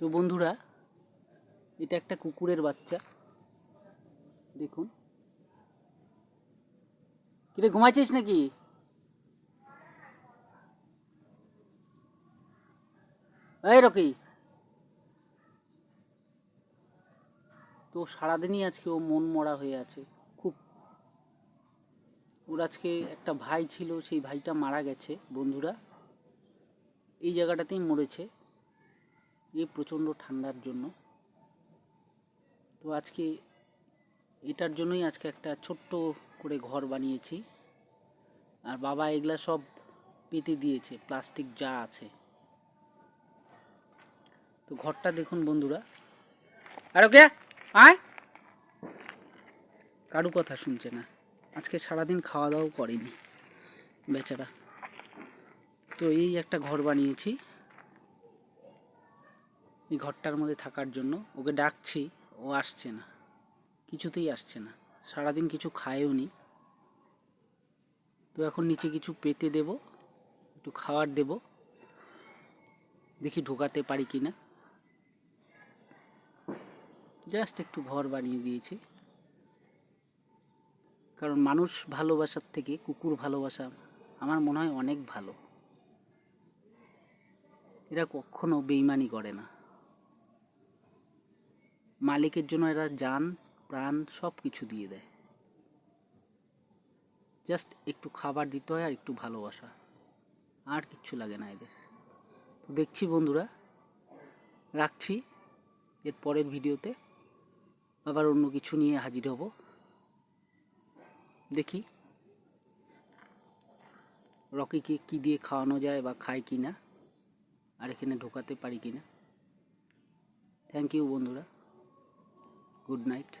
তো বন্ধুরা, এটা একটা কুকুরের বাচ্চা। দেখুন। কিরে, ঘুমাচ্ছিস নাকি? এই রকি। তো সারাদিনই আজকে ও মন মরা হয়ে আছে, খুব। ওর আজকে একটা ভাই ছিল, সেই ভাইটা মারা গেছে, বন্ধুরা। এই জায়গাটাতেই মরেছে। এই প্রচণ্ড ঠান্ডার জন্য। তো আজকে এটার জন্যই আজকে একটা ছোট্ট করে ঘর বানিয়েছি। আর বাবা এগুলা সব পেতে দিয়েছে, প্লাস্টিক যা আছে। তো ঘরটা দেখুন বন্ধুরা। আর ওকে, আয়। কারু কথা শুনছে না। আজকে সারাদিন খাওয়া দাওয়াও করেনি। বেচারা। তো এই একটা ঘর বানিয়েছি। এই ঘরটার মধ্যে থাকার জন্য। ওকে ডাকছি, ও আসছে না। কিছুতেই আসছে না। সারাদিন কিছু খায়ও নি। তো এখন নিচে কিছু পেতে দেব, একটু খাবার দেব। দেখি ঢোকাতে পারি কি না জাস্ট একটু ঘর বানিয়ে দিয়েছি। কারণ মানুষ ভালোবাসার থেকে কুকুর ভালোবাসা আমার মনে হয় অনেক ভালো। এরা কখনো বেইমানি করে না। মালিকের জন্য এরা যান, প্রাণ সব কিছু দিয়ে দেয়। জাস্ট একটু খাবার দিতে হয় আর একটু ভালোবাসা। আর কিচ্ছু লাগে না এদের। তো দেখছি বন্ধুরা, রাখছি। এর পরের ভিডিওতে আবার অন্য কিছু নিয়ে হাজির হব। দেখি রকিকে কি দিয়ে খাওয়ানো যায় বা খায় কি না আর এখানে ঢোকাতে পারি কি না থ্যাংক ইউ বন্ধুরা। Good night